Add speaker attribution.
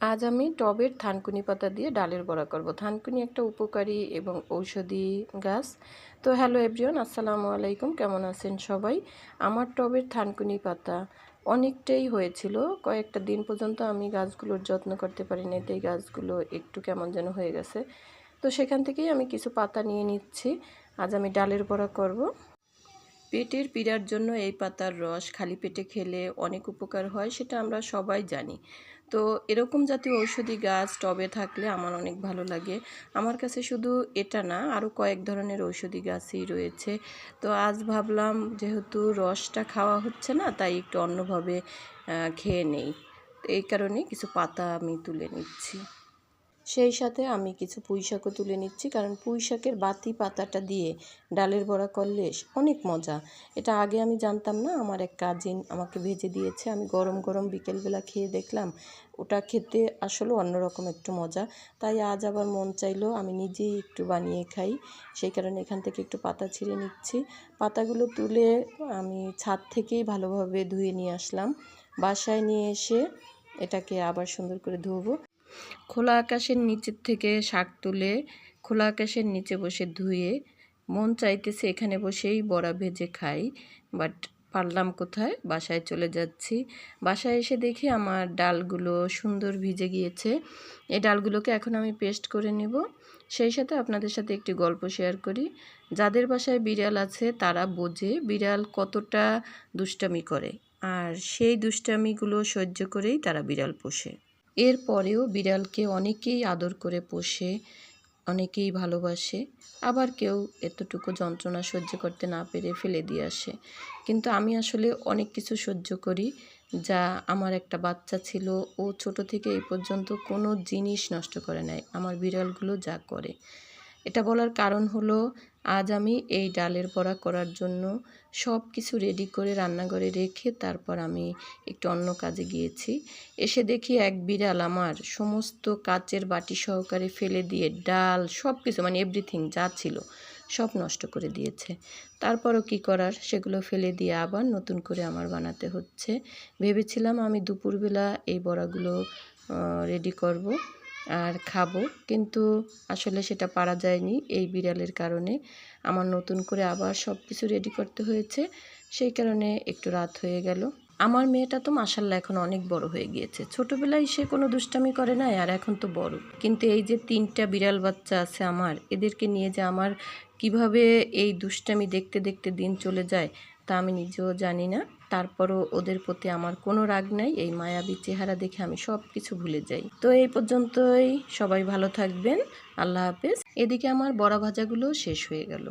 Speaker 1: আজ আমি টবের থানকুনি পাতা দিয়ে ডালের বড়া করব। থানকুনি একটা উপকারী এবং ঔষধি গাছ। তো হ্যালো এভরিওয়ান, আসসালামু আলাইকুম। কেমন আছেন সবাই? আমার টবের থানকুনি পাতা অনেকটাই হয়েছিল। কয়েকটা দিন পর্যন্ত আমি গাছগুলোর যত্ন করতে পারিনি, তাই গাছগুলো একটু কেমন যেন হয়ে গেছে। তো সেখান থেকেই আমি কিছু পাতা নিয়ে নিচ্ছি। আজ আমি ডালের বড়া করব। পেটের পীড়ার জন্য এই পাতার রস খালি পেটে খেলে অনেক উপকার হয়, সেটা আমরা সবাই জানি। তো এরকম জাতীয় ঔষধি গাছ টবে থাকলে আমার অনেক ভালো লাগে। আমার কাছে শুধু এটা না আরও কয়েক ধরনের ঔষধি গাছই রয়েছে। তো আজ ভাবলাম, যেহেতু রসটা খাওয়া হচ্ছে না, তাই একটু অন্যভাবে খেয়ে নেই। এই কারণে কিছু পাতা আমি তুলে নিচ্ছি। সেই সাথে আমি কিছু পুঁই শাকও তুলে নিচ্ছি, কারণ পুঁই শাকের বাতি পাতাটা দিয়ে ডালের বড়া করলে অনেক মজা। এটা আগে আমি জানতাম না, আমার এক কাজিন আমাকে ভেজে দিয়েছে। আমি গরম গরম বিকেলবেলা খেয়ে দেখলাম, ওটা খেতে আসলে অন্যরকম একটু মজা। তাই আজ আবার মন চাইলো আমি নিজেই একটু বানিয়ে খাই। সেই কারণে এখান থেকে একটু পাতা ছিঁড়ে নিচ্ছি। পাতাগুলো তুলে আমি ছাদ থেকেই ভালোভাবে ধুয়ে নিয়ে আসলাম। বাসায় নিয়ে এসে এটাকে আবার সুন্দর করে ধুবো। খোলা আকাশের নিচের থেকে শাক তুলে খোলা আকাশের নিচে বসে ধুয়ে, মন চাইতেছে এখানে বসেই বড়া ভেজে খাই বাট পারলাম কোথায়? বাসায় চলে যাচ্ছি। বাসায় এসে দেখি আমার ডালগুলো সুন্দর ভিজে গিয়েছে। এই ডালগুলোকে এখন আমি পেস্ট করে নেব। সেই সাথে আপনাদের সাথে একটি গল্প শেয়ার করি। যাদের বাসায় বিড়াল আছে তারা বোঝে বিড়াল কতটা দুষ্টামি করে, আর সেই দুষ্টামিগুলো সহ্য করেই তারা বিড়াল পোষে। এরপরেও বিড়ালকে অনেকেই আদর করে পোষে, অনেকেই ভালোবাসে, আবার কেউ এতটুকু যন্ত্রণা সহ্য করতে না পেরে ফেলে দিয়ে আসে। কিন্তু আমি আসলে অনেক কিছু সহ্য করি যা আমার একটা বাচ্চা ছিল, ও ছোট থেকে এই পর্যন্ত কোনো জিনিস নষ্ট করে নেয় আমার বিড়ালগুলো যা করে। এটা বলার কারণ হলো, আজ আমি এই ডালের বড়া করার জন্য সব কিছু রেডি করে রান্নাঘরে রেখে তারপর আমি একটু অন্য কাজে গিয়েছি। এসে দেখি এক বিড়াল আমার সমস্ত কাচের বাটি সহকারে ফেলে দিয়ে ডাল, সব কিছু মানে এভরিথিং যা ছিল, সব নষ্ট করে দিয়েছে। তারপরও কি করার? সেগুলো ফেলে দিয়ে আবার নতুন করে আমার বানাতে হচ্ছে। ভেবেছিলাম আমি দুপুরবেলা এই বড়াগুলো রেডি করব। আর খাব। কিন্তু আসলে সেটা পারা যায়নি এই বিড়ালের কারণে। আমার নতুন করে আবার সব কিছু রেডি করতে হয়েছে। সেই কারণে একটু রাত হয়ে গেল। আমার মেয়েটা তো মাসাল্লাহ এখন অনেক বড় হয়ে গিয়েছে। ছোটোবেলায় সে কোনো দুষ্টামি করে না আর এখন তো বড়। কিন্তু এই যে তিনটা বিড়াল বাচ্চা আছে আমার, এদেরকে নিয়ে যে আমার কীভাবে এই দুষ্টামি দেখতে দেখতে দিন চলে যায় তা আমি নিজেও জানি না। তারপরও ওদের প্রতি আমার কোনো রাগ নাই, এই মায়াবী চেহারা দেখে আমি সব কিছু ভুলে যাই। তো এই পর্যন্তই, সবাই ভালো থাকবেন, আল্লাহ হাফেজ। এদিকে আমার বড়া ভাজাগুলো শেষ হয়ে গেল।